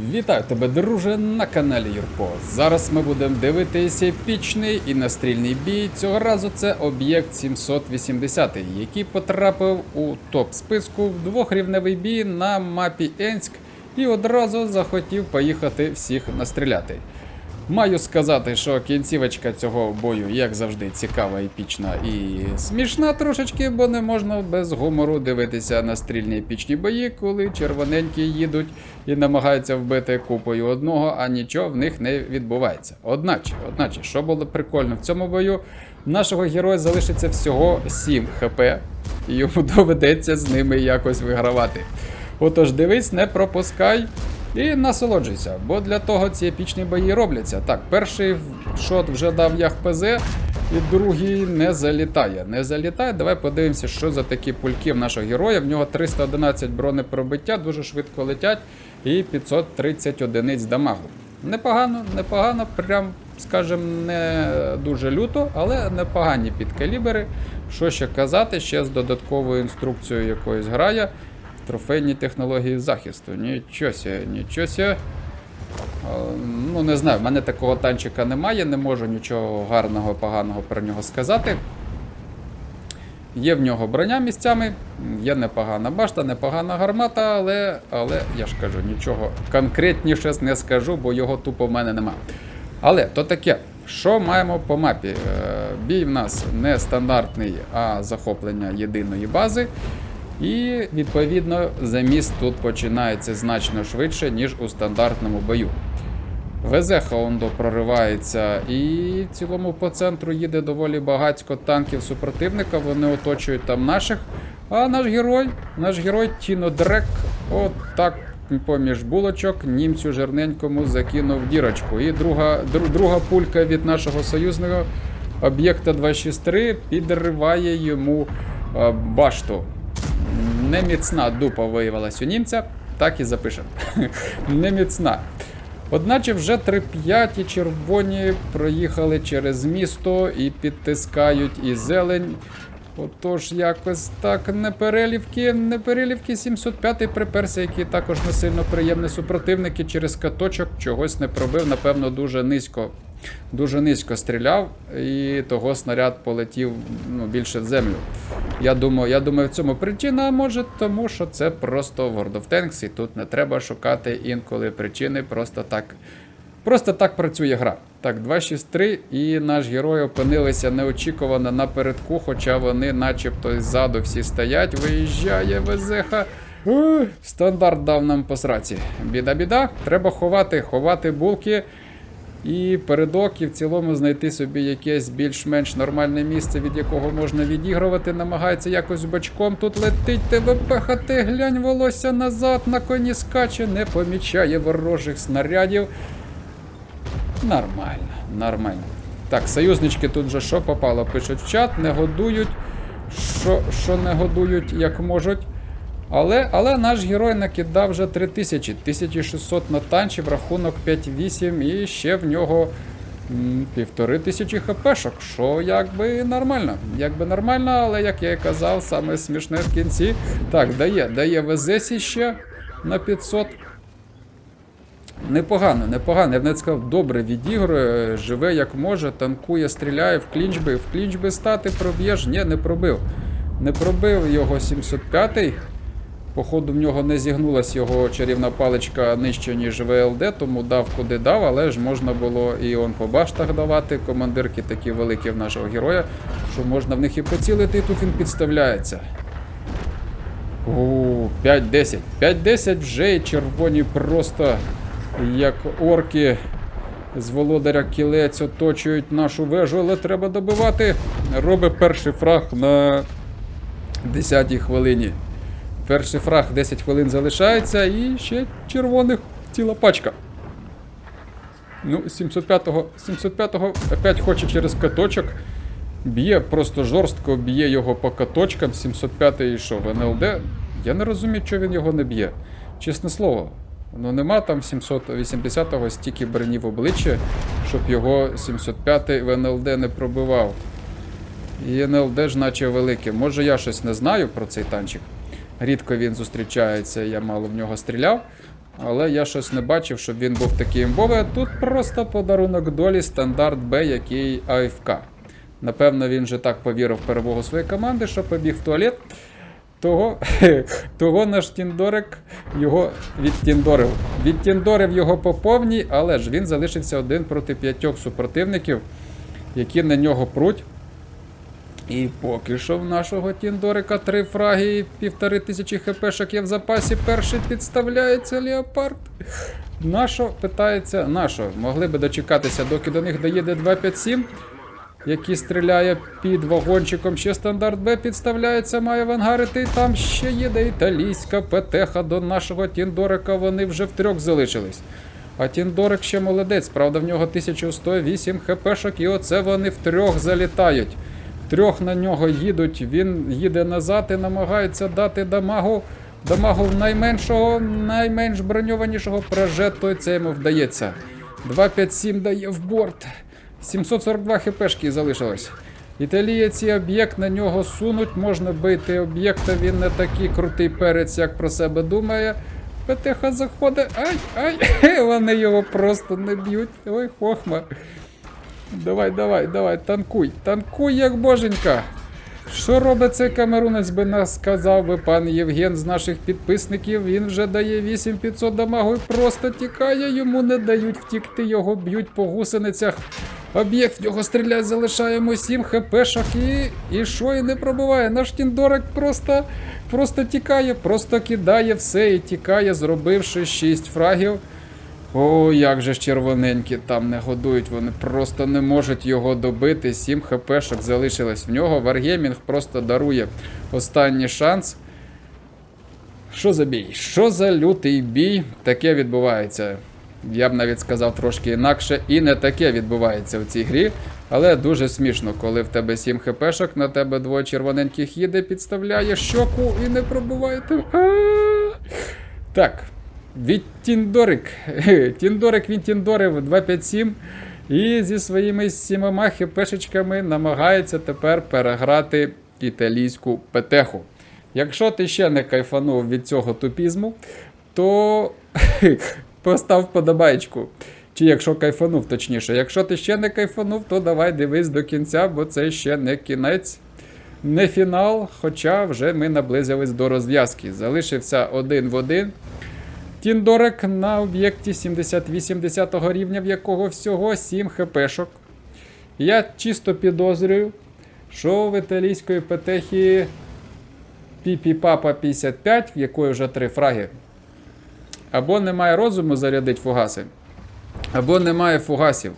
Вітаю тебе, друже, на каналі Юрко. Зараз ми будемо дивитися епічний і настрільний бій. Цього разу це об'єкт 780, який потрапив у топ списку в двохрівневий бій на мапі Енськ і одразу захотів поїхати всіх настріляти. Маю сказати, що кінцівочка цього бою, як завжди, цікава, епічна і смішна трошечки, бо не можна без гумору дивитися на стрільні епічні бої, коли червоненькі їдуть і намагаються вбити купою одного, а нічого в них не відбувається. Одначе, одначе, що було прикольно в цьому бою, нашого героя залишиться всього 7 хп, і йому доведеться з ними якось вигравати. Отож, дивись, не пропускай. І насолоджуйся, бо для того ці епічні бої робляться. Так, перший шот вже дав ях ПЗ, і другий не залітає. Не залітає. Давай подивимося, що за такі пульки в нашого героя. В нього 311 бронепробиття, дуже швидко летять, і 530 одиниць дамагу. Непогано, непогано, прям, скажем, не дуже люто, але непогані підкалібери. Що ще казати, ще з додатковою інструкцією якоюсь грає. Трофейні технології захисту. Нічого ся, нічого ся. Е, Ну, не знаю, в мене такого танчика немає, не можу нічого гарного, поганого про нього сказати. Є в нього броня місцями, є непогана башта, непогана гармата, але, але я ж кажу, нічого конкретніше не скажу, бо його тупо в мене нема. Але то таке, що маємо по мапі? Е, Бій в нас не стандартний, а захоплення єдиної бази. І відповідно заміст тут починається значно швидше, ніж у стандартному бою. ВЗ Хаундо проривається і в цілому по центру їде доволі багатько танків супротивника, вони оточують там наших. А наш герой, наш герой Тіно Дрек, от так поміж булочок німцю жирненькому закинув дірочку. І друга, дру- друга пулька від нашого союзного об'єкта 263 підриває йому е, башту. Неміцна дупа виявилась у німця, так і запишемо. Неміцна. Одначе вже 3-5 червоні проїхали через місто і підтискають і зелень. Отож, якось так неперелівки, неперелівки 705-й приперся, який також не сильно приємний супротивник і через каточок чогось не пробив, напевно, дуже низько. Дуже низько стріляв, і того снаряд полетів ну, більше в землю. Я думаю, я думаю, в цьому причина, може тому, що це просто World of Tanks, і тут не треба шукати інколи причини, просто так. Просто так працює гра. Так, 2-6-3, і наш герой опинилися неочікувано напередку, хоча вони начебто ззаду всі стоять. Виїжджає Везеха. Стандарт дав нам по сраці. Біда-біда. Треба ховати, ховати булки. І передок, і в цілому знайти собі якесь більш-менш нормальне місце, від якого можна відігрувати. Намагається якось бочком тут летить тебе пехати, глянь волосся назад, на коні скаче, не помічає ворожих снарядів. Нормально, нормально. Так, союзнички тут вже що попало, пишуть в чат, не годують. Що, що не годують, як можуть. Але, але наш герой накидав вже 3000, 1600 натанчів, рахунок 5-8 і ще в нього півтори тисячі хпшок, що якби нормально. Якби нормально, але як я і казав, саме смішне в кінці. Так, дає, дає ВЗС ще на 500. Непогано, непогано. Я б навіть сказав, добре відігрує, живе як може, танкує, стріляє в клінч би, в клінч би стати проб'єш. Ні, не пробив. Не пробив його 705-й. Походу, в нього не зігнулась його чарівна паличка нижче, ніж ВЛД, тому дав куди дав, але ж можна було і он по баштах давати. Командирки такі великі в нашого героя, що можна в них і поцілити, і тут він підставляється. У 5-10. 5-10 вже і червоні просто як орки з володаря кілець оточують нашу вежу, але треба добивати. Робить перший фраг на 10-й хвилині. Перший фраг 10 хвилин залишається і ще червоних ціла пачка. Ну, 705-го 705-го опять хоче через каточок. Б'є просто жорстко, б'є його по каточкам. 705-й що, в НЛД? Я не розумію, чого він його не б'є. Чесне слово. Ну нема там 780-го стільки броні в обличчя, щоб його 705-й в НЛД не пробивав. І НЛД ж наче велике. Може я щось не знаю про цей танчик. Рідко він зустрічається, я мало в нього стріляв. Але я щось не бачив, щоб він був такий імбовий. Тут просто подарунок долі стандарт Б, який АФК. Напевно, він же так повірив в перемогу своєї команди, що побіг в туалет. Того, того наш Тіндорик його відтіндорив. Відтіндорив його по повній, але ж він залишився один проти п'ятьох супротивників, які на нього пруть. І поки що в нашого Тіндорика три фраги і півтори тисячі хпшок є в запасі. Перший підставляється Леопард. Нашо питається, нашо? Могли би дочекатися, доки до них доїде 257, який стріляє під вагончиком. Ще стандарт Б підставляється, має вангарити. І там ще їде італійська ПТХ до нашого Тіндорика. Вони вже втрьох залишились. А Тіндорик ще молодець, правда, в нього 1108 хпшок, і оце вони втрьох залітають. Трьох на нього їдуть, він їде назад і намагається дати дамагу. Дамагу найменшого, найменш броньованішого прожет, це йому вдається. 257 дає в борт. 742 хпшки залишилось. Італієць і об'єкт на нього сунуть, можна бити об'єкта, він не такий крутий перець, як про себе думає. ПТХ заходить. Ай, ай! Вони його просто не б'ють. Ой, хохма. Давай, давай, давай, танкуй, танкуй, як боженька. Що робить цей камерунець би нас сказав би пан Євген з наших підписників. Він вже дає 8500 дамагу і просто тікає, йому не дають втікти, його б'ють по гусеницях. Об'єкт в нього стріляє, залишаємо 7 хпшок і. І що і не пробиває. Наш Тіндорик просто, просто тікає, просто кидає все і тікає, зробивши 6 фрагів. О, як же ж червоненькі там не годують, вони просто не можуть його добити. 7 хпшок залишилось в нього. Варгеймінг просто дарує останній шанс. Що за бій? Що за лютий бій? Таке відбувається. Я б навіть сказав трошки інакше, і не таке відбувається в цій грі. Але дуже смішно, коли в тебе 7 хпшок, на тебе двоє червоненьких їде, підставляє щоку і не пробуває. Так. Від Тіндорик. Тіндорик він тіндорив 257 і зі своїми сімома хпшечками намагається тепер переграти італійську петеху. Якщо ти ще не кайфанув від цього тупізму, то постав подобайку. Чи якщо кайфанув, точніше. Якщо ти ще не кайфанув, то давай дивись до кінця, бо це ще не кінець, не фінал. Хоча вже ми наблизились до розв'язки. Залишився один в один. Тіндорек на об'єкті 70-80 рівня, в якого всього 7 хпшок. Я чисто підозрюю, що в італійської петехі Піпі Папа 55, в якої вже 3 фраги. Або немає розуму зарядити фугаси, або немає фугасів.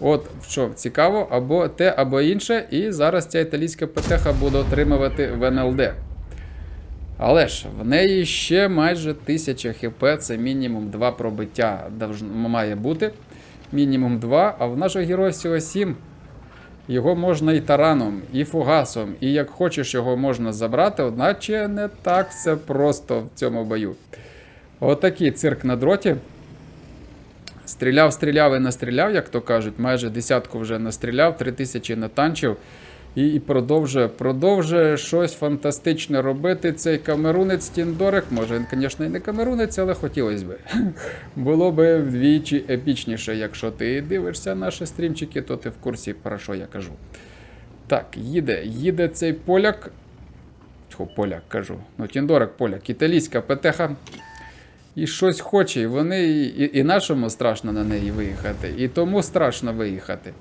От що цікаво, або те, або інше. І зараз ця італійська петеха буде отримувати в НЛД. Але ж в неї ще майже 1000 хп, це мінімум 2 пробиття має бути. Мінімум 2, а в нашого героя всього 7. Його можна і тараном, і фугасом, і як хочеш його можна забрати, одначе не так все просто в цьому бою. Отакий цирк на дроті. Стріляв, стріляв і настріляв, як то кажуть, майже десятку вже настріляв, 3000 натанчив. І, і продовжує, продовжує щось фантастичне робити. Цей камерунець Тіндорик. Може, він, звісно, і не камерунець, але хотілося б. Було б вдвічі епічніше. Якщо ти дивишся наші стрімчики, то ти в курсі про що я кажу. Так, їде, їде цей поляк. Тьху, поляк кажу. Ну, Тіндорик, поляк, італійська петеха. І щось хоче, і вони і, і, нашому страшно на неї виїхати, і тому страшно виїхати.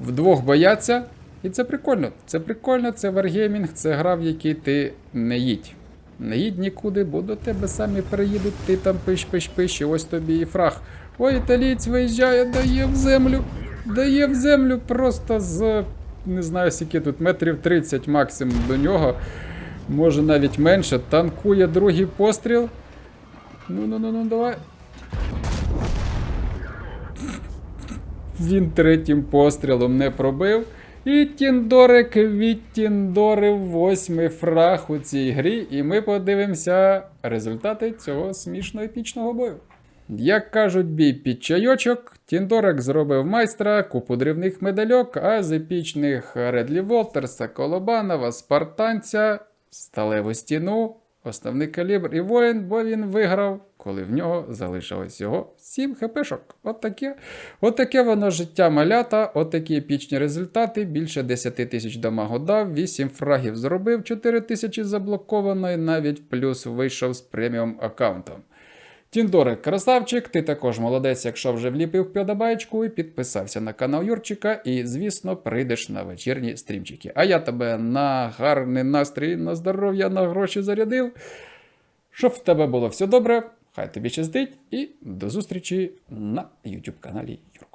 Вдвох бояться, і це прикольно. Це прикольно, це варгеймінг, це гра, в якій ти не їдь. Не їдь нікуди, бо до тебе самі приїдуть, ти там пиш, пиш, пиш, і ось тобі і фраг. Ой, італієць виїжджає, дає в землю, дає в землю просто з, не знаю, скільки тут, метрів 30 максимум до нього. Може навіть менше. Танкує другий постріл. Ну, ну, ну, ну, давай. Він третім пострілом не пробив. І Тіндорик відтіндорив восьмий фраг у цій грі, і ми подивимося результати цього смішно епічного бою. Як кажуть, бій під чайочок, Тіндорик зробив майстра, купу дрібних медальок, а з епічних Редлі Волтерса, Колобанова, Спартанця, сталеву стіну основний калібр і воїн, бо він виграв, коли в нього залишилось всього 7 хпшок. От таке, от таке воно життя малята, от такі епічні результати. Більше 10 тисяч дамагу дав, 8 фрагів зробив, 4 тисячі заблоковано і навіть плюс вийшов з преміум аккаунтом. Тіндорик, красавчик, ти також молодець, якщо вже вліпив вподобайку і підписався на канал Юрчика, і, звісно, прийдеш на вечірні стрімчики. А я тебе на гарний настрій, на здоров'я, на гроші зарядив. Щоб в тебе було все добре, хай тобі щастить, і до зустрічі на YouTube каналі Юрко.